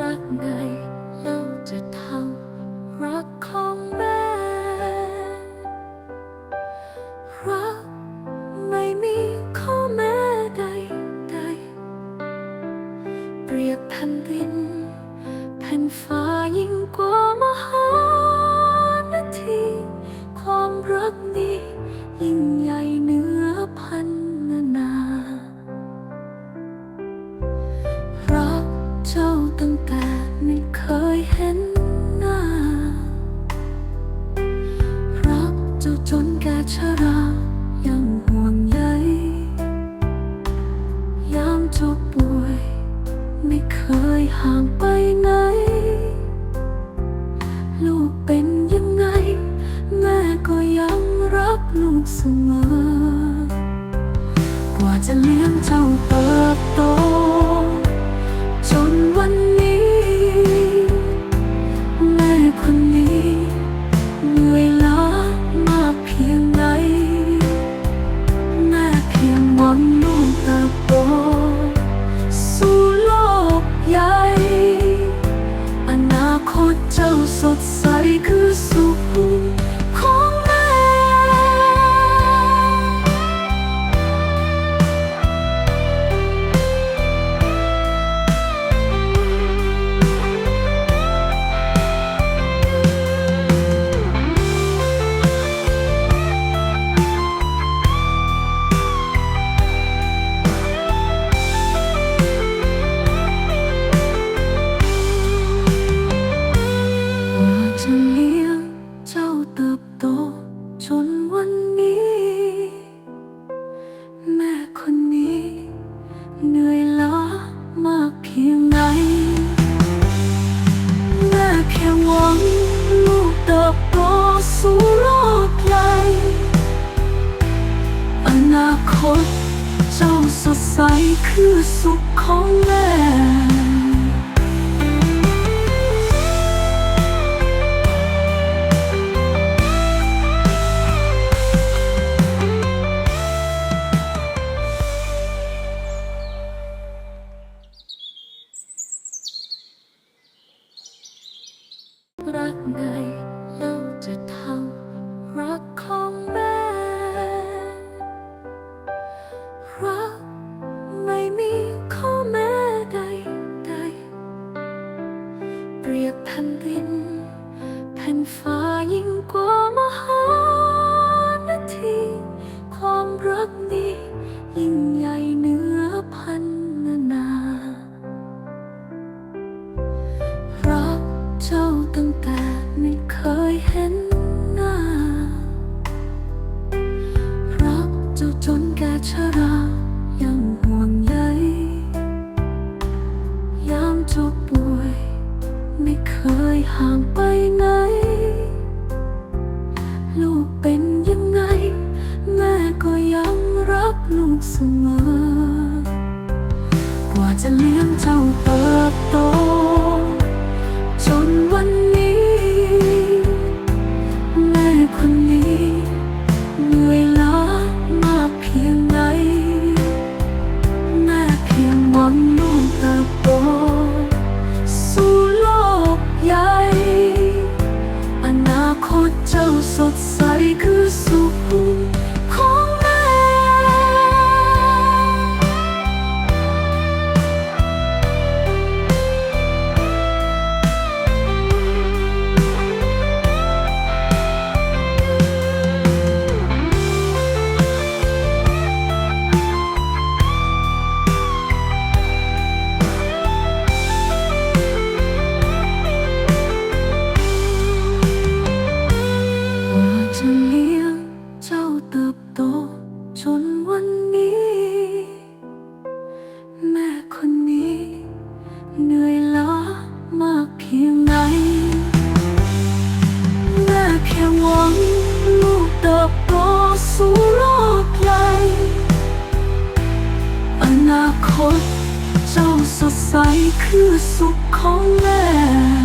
รักไง ห่างไปไหน ลูกเป็นยังไง แม่ก็ยังรักลูกเสมอ จะเลี้ยงเจ้าเติบโต จนวันนี้ แม่คนนี้เหนื่อยล้ามากเพียงไหน แม่แค่หวังลูกเติบโตสู่โลกใหญ่อนาคต เจ้าสดใสคือสุขของแม่ รักไงเราจะทำรักของแม่ รักไม่มีข้อแม้ใดใดเปรียบแผ่นดินแผ่นฟ้ายิ่ง ห่างไปไหน ลูกเป็นยังไง แม่ก็ยังรักลูกเสมอ กว่าจะเลี้ยงเจ้าเติบโต จนวันนี้ แม่คนนี้ วงลูกดอกโรสูรอบใหญ่อนาคต เจ้าสดใสคือสุขของแม่